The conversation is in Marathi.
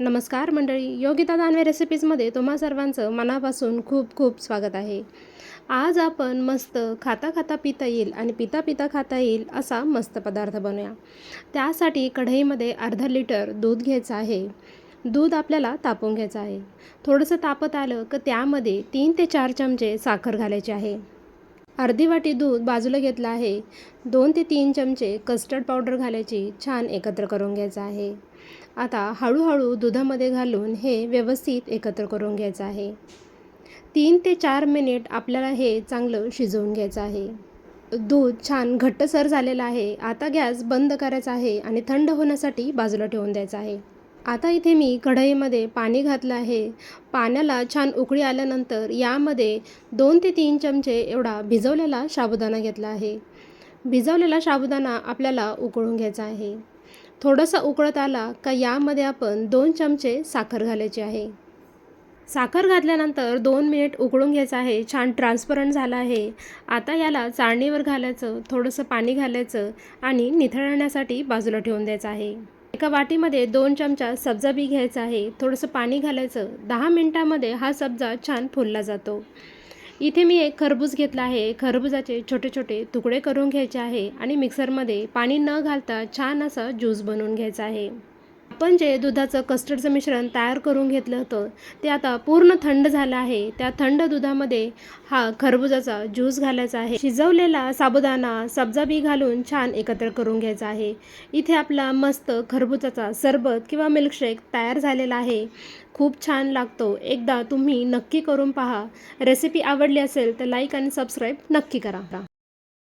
नमस्कार मंडळी योगिता दानवे रेसिपीजमध्ये तुम्हा सर्वांचं मनापासून खूप खूप स्वागत आहे. आज आपण मस्त खाता खाता पिता येईल आणि पिता पिता खाता येईल असा मस्त पदार्थ बनवूया. त्यासाठी कढईमध्ये अर्धा लिटर दूध घ्यायचं आहे. दूध आपल्याला तापवून घ्यायचं आहे. थोडंसं तापत आलं की त्यामध्ये तीन ते चार चमचे साखर घालायचे आहे. अर्धी वाटी दूध बाजूला घेतलं आहे. दोन ते तीन चमचे कस्टर्ड पावडर घालायची छान एकत्र करून घ्यायचं आहे. आता हळूहळू दुधामध्ये घालून हे व्यवस्थित एकत्र करून घ्यायचं आहे. तीन ते चार मिनिट आपल्याला हे चांगलं शिजवून घ्यायचं आहे. दूध छान घट्टसर झालेलं आहे. आता गॅस बंद करायचा आहे आणि थंड होण्यासाठी बाजूला ठेवून द्यायचं आहे. आता इथे मी कढईमध्ये पाणी घातलं आहे. पाण्याला छान उकळी आल्यानंतर यामध्ये दोन ते तीन चमचे एवढा भिजवलेला साबुदाणा घेतला आहे. भिजवलेला साबुदाणा आपल्याला उकळून घ्यायचा आहे. थोडंसं उकळत आला का यामध्ये आपण दोन चमचे साखर घालायची आहे. साखर घातल्यानंतर दोन मिनिट उकळून घ्यायचं आहे. छान ट्रान्सपरंट झालं आहे. आता याला चाळणीवर घालायचं थोडंसं पाणी घालायचं आणि निथळण्यासाठी बाजूला ठेवून द्यायचं आहे. एका वाटीमध्ये दोन चमचा सब्जा बी घ्यायचा आहे. थोडंसं पाणी घालायचं. दहा मिनटामध्ये हा सब्जा छान फुलला जातो. इथे मी एक खरबूज घेतला आहे. खरबुजाचे छोटे छोटे तुकडे करून घ्यायचे आहे आणि मिक्सरमध्ये पाणी न घालता छान असा ज्यूस बनवून घ्यायचा आहे. आपण जे दुधाचं कस्टर्डचं मिश्रण तयार करून घेतलं होतं ते आता पूर्ण थंड झालं आहे. त्या थंड दुधामध्ये हा खरबुजाचा ज्यूस घालायचा आहे. शिजवलेला साबुदाणा सब्जा बी घालून छान एकत्र करून घ्यायचा आहे. इथे आपला मस्त खरबुजाचा सरबत किंवा मिल्कशेक तयार झालेला आहे. खूप छान लागतो. एकदा तुम्ही नक्की करून पहा. रेसिपी आवडली असेल तर लाईक आणि सबस्क्राईब नक्की करा.